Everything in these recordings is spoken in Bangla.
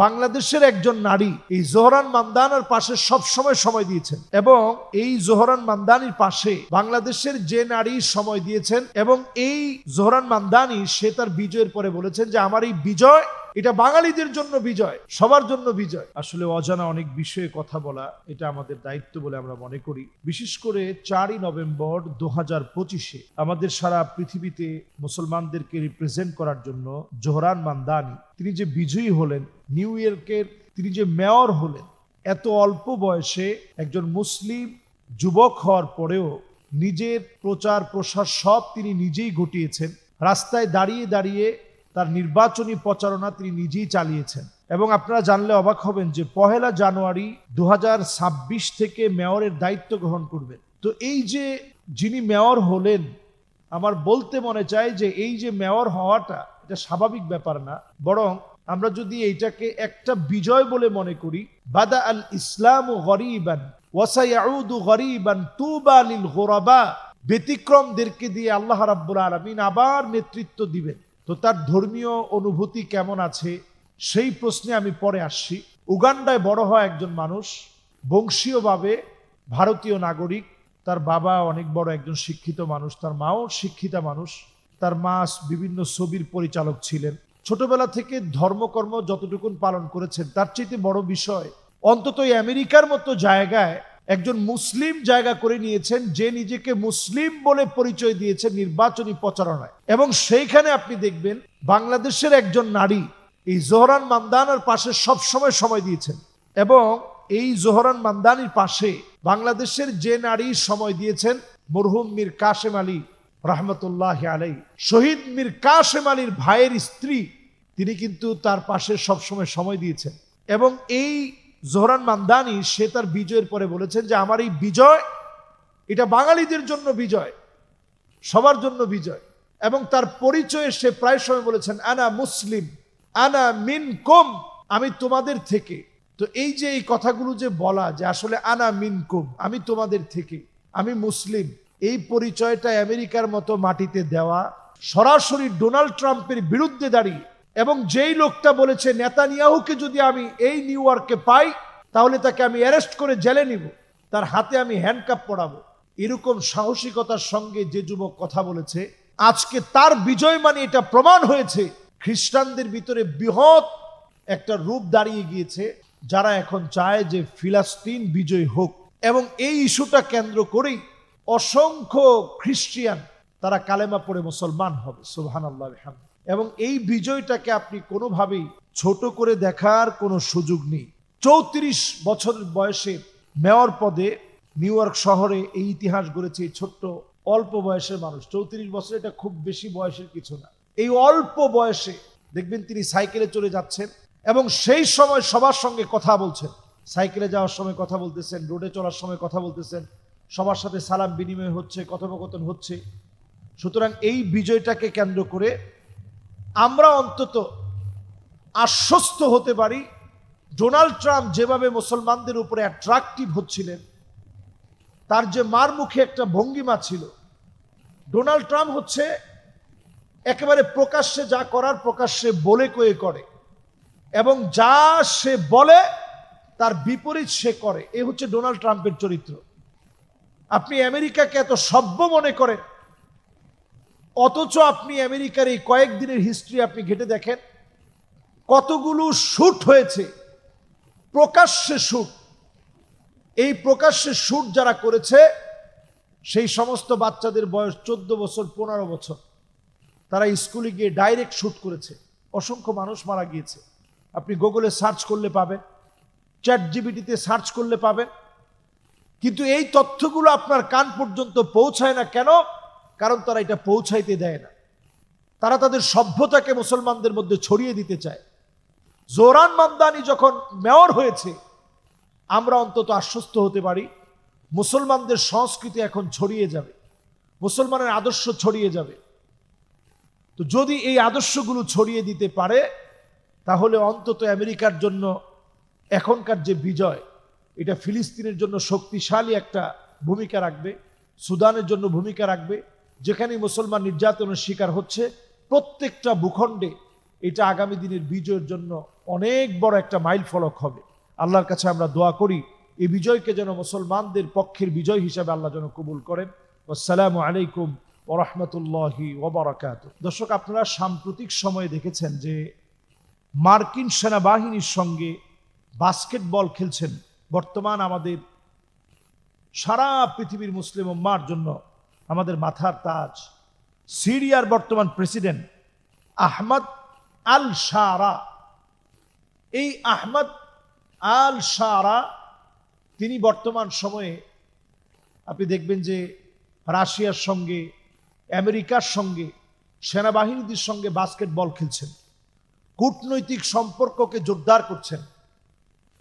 বাংলাদেশের একজন নারী এই জোহরান মান্দানের পাশে সবসময় সময় দিয়েছেন এবং এই জোহরান মান্দানির পাশে বাংলাদেশের যে নারী সময় দিয়েছেন এবং এই জোহরান মান্দানি সে তার বিজয়ের পরে বলেছেন যে আমার এই বিজয় এটা বাঙালিদের জন্য বিজয়, সবার জন্য বিজয়। আসলে অজানা অনেক বিষয়ে কথা বলা, এটা আমাদের দায়িত্ব বলে আমরা মনে করি। বিশেষ করে চারই নভেম্বর দু হাজার পঁচিশে আমাদের সারা পৃথিবীতে মুসলমানদেরকে রিপ্রেজেন্ট করার জন্য জোহরান মান্দানি, তিনি যে বিজয়ী হলেন, নিউ ইয়র্কের তিনি যে মেয়র হলেন, এত অল্প বয়সে একজন মুসলিম যুবক হওয়ার পরেও নিজের প্রচার প্রসার সব তিনি নিজেই ঘটিয়েছেন। রাস্তায় দাঁড়িয়ে দাঁড়িয়ে তার নির্বাচনী প্রচারণা তিনি নিজেই চালিয়েছেন। এবং আপনারা জানলে অবাক হবেন যে পহেলা জানুয়ারি দু হাজার ছাব্বিশ থেকে মেয়রের দায়িত্ব গ্রহণ করবেন। তো এই যে যিনি মেয়র হলেন, আমার বলতে মনে চায় যে এই যে মেয়র হওয়াটা, এটা স্বাভাবিক ব্যাপার না। বরং আমরা যদি এইটাকে একটা বিজয় বলে মনে করি, বাদা আল ইসলাম গরিবান ওয়াসায়াউদু গরিবান, তুবা লিল গোরাবা, ব্যতিক্রমদেরকে দিয়ে আল্লাহ রাব্বুল আলমিন আবার নেতৃত্ব দিবেন। তো তার ধর্মীয় অনুভূতি কেমন আছে? সেই প্রশ্নে আমি পরে আসছি। উগান্ডায় বড় হয় একজন মানুষ, বংশীয়ভাবে ভারতীয় নাগরিক, তার বাবা অনেক বড় একজন শিক্ষিত মানুষ, তার মাও শিক্ষিতা মানুষ, তার মা বিভিন্ন ছবির পরিচালক ছিলেন। ছোটবেলা থেকে ধর্মকর্ম যতটুকুন পালন করেছেন, তার চাইতে বড় বিষয় অন্তত আমেরিকার মতো জায়গায় একজন মুসলিম জায়গা করে নিয়েছেন, যে নিজেকে মুসলিম বলে পরিচয় দিয়েছেন নির্বাচনী প্রচারণায়। এবং সেইখানে আপনি দেখবেন, বাংলাদেশের একজন নারী এই জোহরান মান্দানার পাশে সব সময় সময় দিয়েছেন। এবং এই জোহরান মান্দানির পাশে বাংলাদেশের যে নারী সময় দিয়েছেন, মরহুম মীর কাশেম আলী রহমতুল্লাহ আলাই শহীদ মীর কাশেম আলীর ভাইয়ের স্ত্রী, তিনি কিন্তু তার পাশে সবসময় সময় দিয়েছেন। এবং এই জোহরান মান্দানি, সে তার বিজয়ের পরে বলেছেন যে, আমার এই বিজয়, এটা বাঙালিদের জন্য বিজয়, সবার জন্য বিজয়। এবং তার পরিচয়ে সে প্রায় সময় বলেছেন, আনা মুসলিম, আনা মিন কম আমি তোমাদের থেকে। তো এই যে এই কথাগুলো যে বলা, যে আসলে আনা মিন কম আমি তোমাদের থেকে, আমি মুসলিম, এই পরিচয়টা আমেরিকার মতো মাটিতে দেওয়া, সরাসরি ডোনাল্ড ট্রাম্পের বিরুদ্ধে দাঁড়িয়ে এবং যেই লোকটা বলেছে, নেতানিয়াহুকে যদি আমি এই নিউ ইয়র্কে পাই, তাহলে তাকে আমি অ্যারেস্ট করে জেলে নিব। তার হাতে আমি হ্যান্ডকাপ পড়াবো এরকম সাহসিকতার সঙ্গে যে যুবক কথা বলেছে, আজকে তার বিজয় মানে এটা প্রমাণ হয়েছে, খ্রিস্টানদের ভিতরে বৃহৎ একটা রূপ দাঁড়িয়ে গিয়েছে, যারা এখন চায় যে ফিলাস্তিন বিজয় হোক। এবং এই ইস্যুটা কেন্দ্র করেই অসংখ্য খ্রিস্টিয়ান তারা কালেমা পড়ে মুসলমান হবে। সুবহান আল্লাহ এবং এই বিজয়টাকে আপনি কোনোভাবেই ছোট করে দেখার কোনো সুযোগ নেই। চৌত্রিশ বছরের বয়সে মেয়র পদে নিউ ইয়র্ক শহরে এই ইতিহাস গড়েছে এই ছোট্ট অল্প বয়সের মানুষ। চৌত্রিশ বছর এটা খুব বেশি বয়সের কিছু না। এই অল্প বয়সে দেখবেন তিনি সাইকেলে চলে যাচ্ছেন এবং সেই সময় সবার সঙ্গে কথা বলছেন। সাইকেলে যাওয়ার সময় কথা বলতেছেন, রোডে চলার সময় কথা বলতেছেন, সবার সাথে সালাম বিনিময় হচ্ছে, কথোপকথন হচ্ছে। সুতরাং এই বিজয়টাকে কেন্দ্র করে আমরা অন্তত আশ্বস্ত হতে পারি, ডোনাল্ড ট্রাম্প যেভাবে মুসলমানদের উপরে অ্যাট্রাকটিভ হচ্ছিলেন, তার যে মার মুখে একটা ভঙ্গিমা ছিল, ডোনাল্ড ট্রাম্প হচ্ছে একেবারে প্রকাশ্যে যা করার প্রকাশ্যে বলে কয়ে করে, এবং যা সে বলে তার বিপরীত সে করে, এ হচ্ছে ডোনাল্ড ট্রাম্পের চরিত্র। আপনি আমেরিকাকে এত সভ্য মনে করেন অথচ আপনি আমেরিকার এই কয়েকদিনের হিস্ট্রি আপনি ঘেটে দেখেন, কতগুলো শ্যুট হয়েছে, প্রকাশ্যে শ্যুট এই প্রকাশ্যে শ্যুট যারা করেছে, সেই সমস্ত বাচ্চাদের বয়স চোদ্দ বছর, পনেরো বছর। তারা স্কুলে গিয়ে ডাইরেক্ট শ্যুট করেছে। অসংখ্য মানুষ মারা গিয়েছে। আপনি গুগলে সার্চ করলে পাবেন চ্যাট জিবিটিতে সার্চ করলে পাবেন। কিন্তু এই তথ্যগুলো আপনার কান পর্যন্ত পৌঁছায় না কেন? কারণ তারা এটা পৌঁছাইতে দেয় না। তারা তাদের সভ্যতাকে মুসলমানদের মধ্যে ছড়িয়ে দিতে চায়। জোরান মামদানি যখন মেয়র হয়েছে, আমরা অন্তত আশ্বস্ত হতে পারি, মুসলমানদের সংস্কৃতি এখন ছড়িয়ে যাবে, মুসলমানের আদর্শ ছড়িয়ে যাবে। তো যদি এই আদর্শগুলো ছড়িয়ে দিতে পারে, তাহলে অন্তত আমেরিকার জন্য এখনকার যে বিজয়, এটা ফিলিস্তিনের জন্য শক্তিশালী একটা ভূমিকা রাখবে, সুদানের জন্য ভূমিকা রাখবে যেখানে মুসলমান নির্যাতনের শিকার হচ্ছে, প্রত্যেকটা ভূখণ্ডে এটা আগামী দিনের বিজয়ের জন্য অনেক বড় একটা মাইল ফলক হবে। আল্লাহর কাছে আমরা দোয়া করি, এই বিজয়কে যেন মুসলমানদের পক্ষের বিজয় হিসাবে আল্লাহ যেন কবুল করেন। আসসালামু আলাইকুম ওরহমতুল্লাহি ওবরাকাত দর্শক, আপনারা সাম্প্রতিক সময়ে দেখেছেন যে মার্কিন সেনাবাহিনীর সঙ্গে বাস্কেটবল খেলছেন। বর্তমান আমাদের সারা পৃথিবীর মুসলিম উম্মার জন্য আমাদের মাথার তাজ। সিরিয়ার বর্তমান প্রেসিডেন্ট আহমদ আল শারা এই আহমদ আল শারা তিনি বর্তমান সময়ে আপনি দেখবেন যে রাশিয়ার সঙ্গে, আমেরিকার সঙ্গে, সেনাবাহিনীদের সঙ্গে বাস্কেটবল খেলছেন। কূটনৈতিক সম্পর্ককে জোরদার করছেন।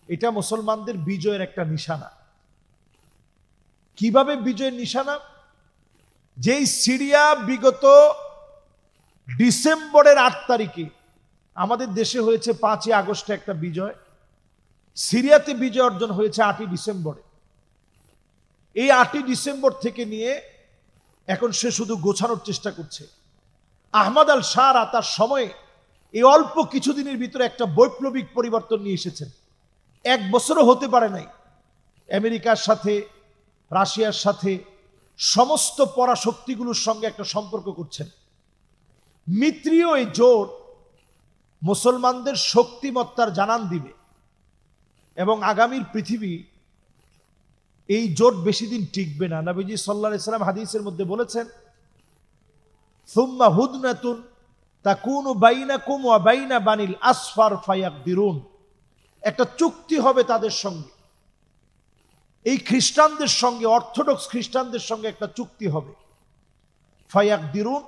এটা মুসলমানদের বিজয়ের একটা নিশানা। কীভাবে বিজয়ের নিশানা? যেই সিরিয়া বিগত ডিসেম্বরের আট তারিখে আমাদের দেশে হয়েছে পাঁচই আগস্টে একটা বিজয়, সিরিয়াতে বিজয় অর্জন হয়েছে আটই ডিসেম্বরে। এই আটই ডিসেম্বর থেকে নিয়ে এখন সে শুধু গোছানোর চেষ্টা করছে। আহমদ আল শাহরা তার সময়ে এই অল্প কিছুদিনের ভিতরে একটা বৈপ্লবিক পরিবর্তন নিয়ে এসেছেন। এক বছরও হতে পারে নাই। আমেরিকার সাথে, রাশিয়ার সাথে সমস্ত পরাশক্তিগুলোর সঙ্গে একটা সম্পর্ক করছেন। মিত্রীয় এই জোট মুসলমানদের শক্তিমত্তার জানান দিবে এবং আগামীর পৃথিবী এই জোট বেশি দিন টিকবে না। নবীজি সাল্লাহ ইসলাম হাদিসের মধ্যে বলেছেন, সুম্মা হুদনাতুন তাকুন বাইনা কুম বাইনা বানিল আসফার ফায়াক দিরুন একটা চুক্তি হবে তাদের সঙ্গে। এই খ্রিস্টানদের সঙ্গে, অর্থোডক্স খ্রিস্টানদের সঙ্গে একটা চুক্তি হবে। ফায়াক দিরুন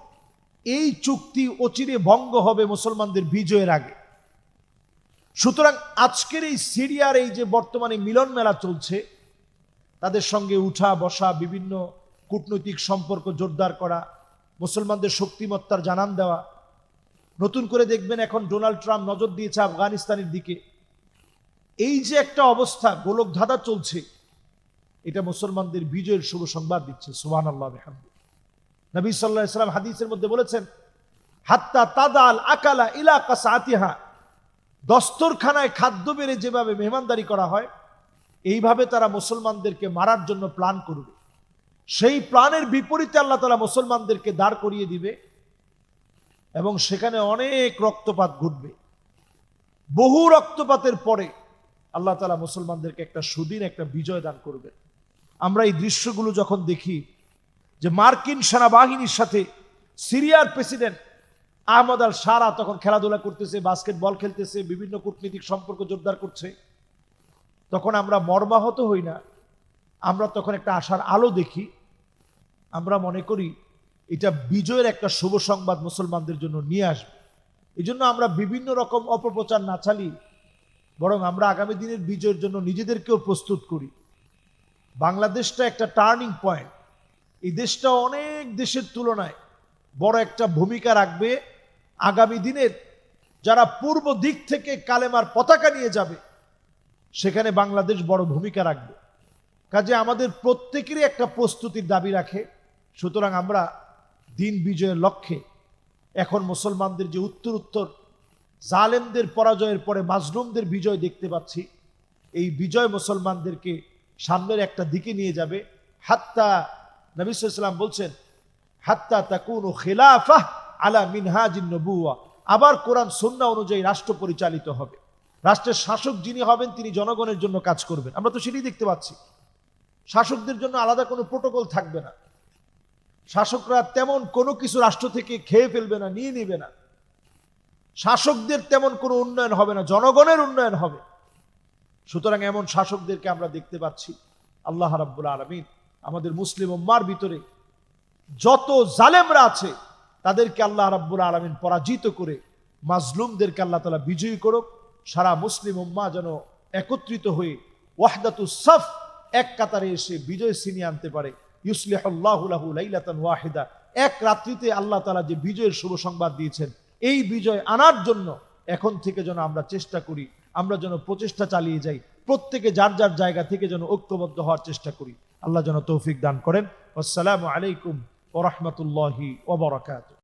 এই চুক্তি অচিরে ভঙ্গ হবে মুসলমানদের বিজয়ের আগে। সুতরাং আজকের এই সিরিয়ার এই যে বর্তমানে মিলন মেলা চলছে, তাদের সঙ্গে উঠা বসা বিভিন্ন কূটনৈতিক সম্পর্ক জোরদার করা, মুসলমানদের শক্তিমত্তার জানান দেওয়া, নতুন করে দেখবেন এখন ডোনাল্ড ট্রাম্প নজর দিয়েছে আফগানিস্তানের দিকে। এই যে একটা অবস্থা গোলক ধাঁধা চলছে এটা মুসলমানদের বিজয়ের শুভ সংবাদ দিচ্ছে সুহান আল্লাহ নবী সাল্লাহ ইসলাম হাদিসের মধ্যে বলেছেন, হাত্তা তাদাল আকালা ইলা কাসাতিহা দস্তরখানায় খাদ্য বেড়ে যেভাবে মেহমানদারি করা হয়, এইভাবে তারা মুসলমানদেরকে মারার জন্য প্ল্যান করবে। সেই প্ল্যানের বিপরীতে আল্লাহ তালা মুসলমানদেরকে দাঁড় করিয়ে দিবে এবং সেখানে অনেক রক্তপাত ঘটবে। বহু রক্তপাতের পরে আল্লাহ তালা মুসলমানদেরকে একটা সুদিন, একটা বিজয় দান করবেন। আমরা এই দৃশ্যগুলো যখন দেখি, যে মার্কিন সেনাবাহিনীর সাথে সিরিয়ার প্রেসিডেন্ট আহমদ আল সারা তখন খেলাধুলা করতেছে, বাস্কেটবল খেলতেছে, বিভিন্ন কূটনীতিক সম্পর্ক জোরদার করছে, তখন আমরা মর্মাহত হই না। আমরা তখন একটা আশার আলো দেখি। আমরা মনে করি এটা বিজয়ের একটা শুভ সংবাদ মুসলমানদের জন্য নিয়ে আসবে। এই জন্য আমরা বিভিন্ন রকম অপপ্রচার না চালিয়ে বরং আমরা আগামী দিনের বিজয়ের জন্য নিজেদেরকেও প্রস্তুত করি। বাংলাদেশটা একটা টার্নিং পয়েন্ট এই দেশটা অনেক দেশের তুলনায় বড় একটা ভূমিকা রাখবে। আগামী দিনের যারা পূর্ব দিক থেকে কালেমার পতাকা নিয়ে যাবে, সেখানে বাংলাদেশ বড় ভূমিকা রাখবে। কাজে আমাদের প্রত্যেকেরই একটা প্রস্তুতির দাবি রাখে। সুতরাং আমরা দিন বিজয়ের লক্ষ্যে এখন মুসলমানদের যে উত্তর উত্তর, জালেমদের পরাজয়ের পরে মাজলুমদের বিজয় দেখতে পাচ্ছি। এই বিজয় মুসলমানদেরকে সামনের একটা দিকে নিয়ে যাবে। হাত্তা নবিসাম বলছেন, হাত্তা তাকুন খেলাফা আলা মিনহাজিন আবার কোরআন সন্না অনুযায়ী রাষ্ট্র পরিচালিত হবে। রাষ্ট্রের শাসক যিনি হবেন, তিনি জনগণের জন্য কাজ করবেন। আমরা তো সেটাই দেখতে পাচ্ছি। শাসকদের জন্য আলাদা কোনো প্রোটোকল থাকবে না। শাসকরা তেমন কোনো কিছু রাষ্ট্র থেকে খেয়ে ফেলবে না, নিয়ে নিবে না। শাসকদের তেমন কোনো উন্নয়ন হবে না, জনগণের উন্নয়ন হবে। সুতরাং এমন শাসকদেরকে আমরা দেখতে পাচ্ছি। আল্লাহ রাব্বুল আলমিন আমাদের মুসলিম উম্মার ভিতরে যত জালেমরা আছে, তাদেরকে আল্লাহ রাব্বুল আলমিন পরাজিত করে মাজলুমদেরকে আল্লাহ তালা বিজয়ী করুক। সারা মুসলিম উম্মা যেন একত্রিত হয়ে ওয়াহদাতু সফ এক কাতারে এসে বিজয় ছিনিয়ে আনতে পারে। ওয়াহিদা। এক রাত্রিতে আল্লাহ তালা যে বিজয়ের শুভ সংবাদ দিয়েছেন, এই বিজয় আনার জন্য এখন থেকে যেন আমরা চেষ্টা করি আমরা যেন প্রচেষ্টা চালিয়ে যাই, প্রত্যেকে যার যার জায়গা থেকে যেন ঐক্যবদ্ধ হওয়ার চেষ্টা করি। আল্লাহ যেন তৌফিক দান করেন। আসসালামু আলাইকুম ওরহমতুল্লাহি ওবরাকাত